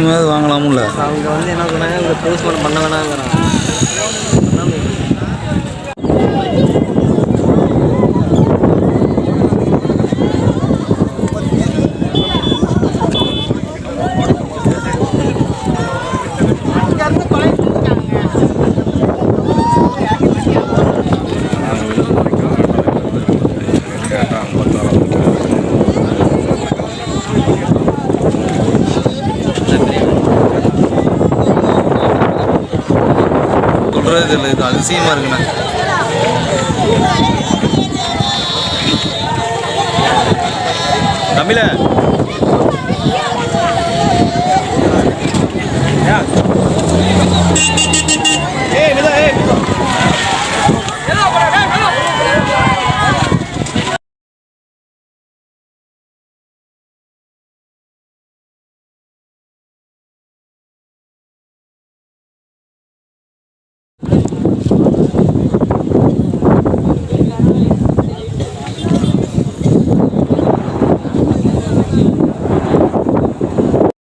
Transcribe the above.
இனிமேல் வாங்கலாமுல்ல. அவங்க வந்து என்ன சொன்னாங்க இங்கே போஸ்ட்மார்ட்டம் பண்ண வேணாங்கிறாங்க. சொல்கிறதே தெரியல இது அதிசயமாக இருக்குண்ணா. தமிழ. ஏய்